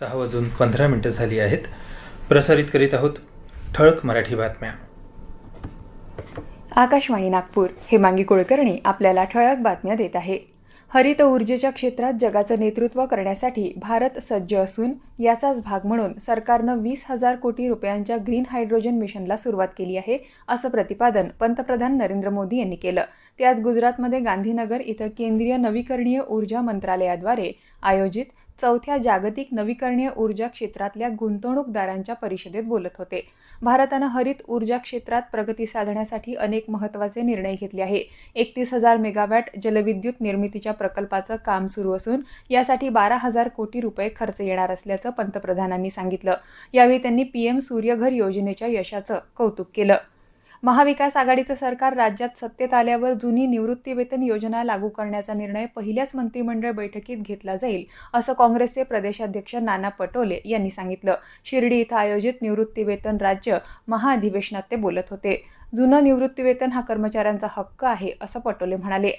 सहा वाजून पंधरा मिनटं झाली आहेत. प्रसारित करीत आहोत ठळक मराठी बातम्या. आकाशवाणी नागपूर हेमांगी कुलकर्णी आपल्याला ठळक बातम्या देत आहे. हरित ऊर्जेच्या क्षेत्रात जगाचं नेतृत्व करण्यासाठी भारत सज्ज असून याचाच भाग म्हणून सरकारनं वीस हजार कोटी रुपयांच्या ग्रीन हायड्रोजन मिशनला सुरुवात केली आहे असं प्रतिपादन पंतप्रधान नरेंद्र मोदी यांनी केलं. ते आज गुजरातमध्ये गांधीनगर इथं केंद्रीय नवीकरणीय ऊर्जा मंत्रालयाद्वारे आयोजित चौथ्या जागतिक नवीकरणीय ऊर्जा क्षेत्रातल्या गुंतवणूकदारांच्या परिषदेत बोलत होते. भारतानं हरित ऊर्जा क्षेत्रात प्रगती साधण्यासाठी अनेक महत्त्वाचे निर्णय घेतले आहे. एकतीस हजार मेगावॅट जलविद्युत निर्मितीच्या प्रकल्पाचं काम सुरू असून यासाठी बारा हजार कोटी रुपये खर्च येणार असल्याचं पंतप्रधानांनी सांगितलं. यावेळी त्यांनी पीएम सूर्यघर योजनेच्या यशाचं कौतुक केलं. महाविकास आघाडीचं सरकार राज्यात सत्तेत आल्यावर जुनी निवृत्तीवेतन योजना लागू करण्याचा निर्णय पहिल्याच मंत्रिमंडळ बैठकीत घेतला जाईल असं काँग्रेसचे प्रदेशाध्यक्ष नाना पटोले यांनी सांगितलं. शिर्डी इथं आयोजित निवृत्तीवेतन राज्य महाअधिवेशनात ते बोलत होते. जुनं निवृत्तीवेतन हा कर्मचाऱ्यांचा हक्क आहे असं पटोले म्हणाले.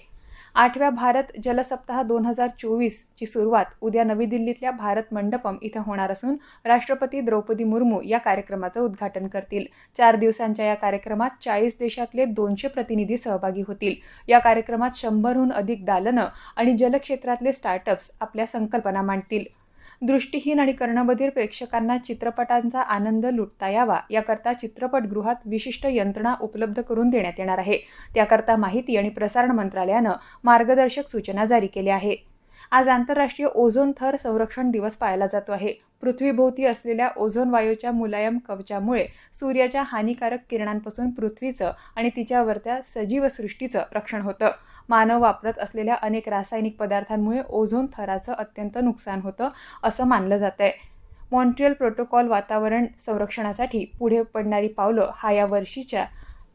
आठव्या भारत जलसप्ताह दोन हजार चोवीसची सुरुवात उद्या नवी दिल्लीतल्या भारत मंडपम इथं होणार असून राष्ट्रपती द्रौपदी मुर्मू या कार्यक्रमाचं उद्घाटन करतील. चार दिवसांच्या या कार्यक्रमात चाळीस देशातले दोनशे प्रतिनिधी सहभागी होतील. या कार्यक्रमात शंभरहून अधिक दालनं आणि जलक्षेत्रातले स्टार्टअप्स आपल्या संकल्पना मांडतील. दृष्टीहीन आणि कर्णबधीर प्रेक्षकांना चित्रपटांचा आनंद लुटता यावा. याकरता चित्रपटगृहात विशिष्ट यंत्रणा उपलब्ध करून देण्यात येणार आहे. त्याकरता माहिती आणि प्रसारण मंत्रालयानं मार्गदर्शक सूचना जारी केल्या आहे. आज आंतरराष्ट्रीय ओझोन थर संरक्षण दिवस पाळला जातो आहे. पृथ्वीभोवती असलेल्या ओझोन वायूच्या मुलायम कवचामुळे सूर्याच्या हानिकारक किरणांपासून पृथ्वीचं आणि तिच्यावरत्या सजीव सृष्टीचं रक्षण होतं. मानव वापरत असलेल्या अनेक रासायनिक पदार्थांमुळे ओझोन थराचं अत्यंत नुकसान होतं असं मानलं जात आहे मॉन्ट्रियल प्रोटोकॉल वातावरण संरक्षणासाठी पुढे पडणारी पावलं हा या वर्षीच्या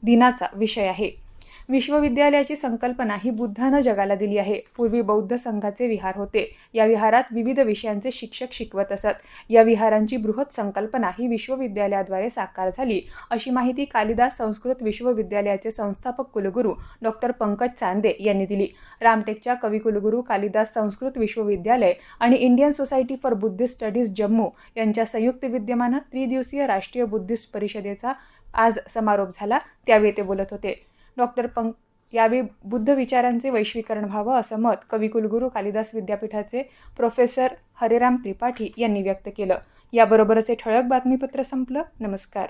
दिनाचा विषय आहे. विश्वविद्यालयाची संकल्पना ही बुद्धानं जगाला दिली आहे. पूर्वी बौद्ध संघाचे विहार होते. या विहारात विविध विषयांचे शिक्षक शिकवत असत. या विहारांची बृहत संकल्पना ही विश्वविद्यालयाद्वारे साकार झाली. अशी माहिती कालिदास संस्कृत विश्वविद्यालयाचे संस्थापक कुलगुरू डॉक्टर पंकज चांदे यांनी दिली. रामटेकच्या कविकुलगुरू कालिदास संस्कृत विश्वविद्यालय आणि Indian Society for Buddhist Studies Jammu यांच्या संयुक्त विद्यमानं त्रिदिवसीय राष्ट्रीय बुद्धिस्ट परिषदेचा आज समारोप झाला. त्यावेळी ते बोलत होते. डॉक्टर पंक यावेळी बुद्ध विचारांचे वैश्वीकरण व्हावं असं मत कविकुलगुरू कालिदास विद्यापीठाचे प्रोफेसर हरेराम त्रिपाठी यांनी व्यक्त केलं. याबरोबरच हे ठळक बातमीपत्र संपलं. नमस्कार.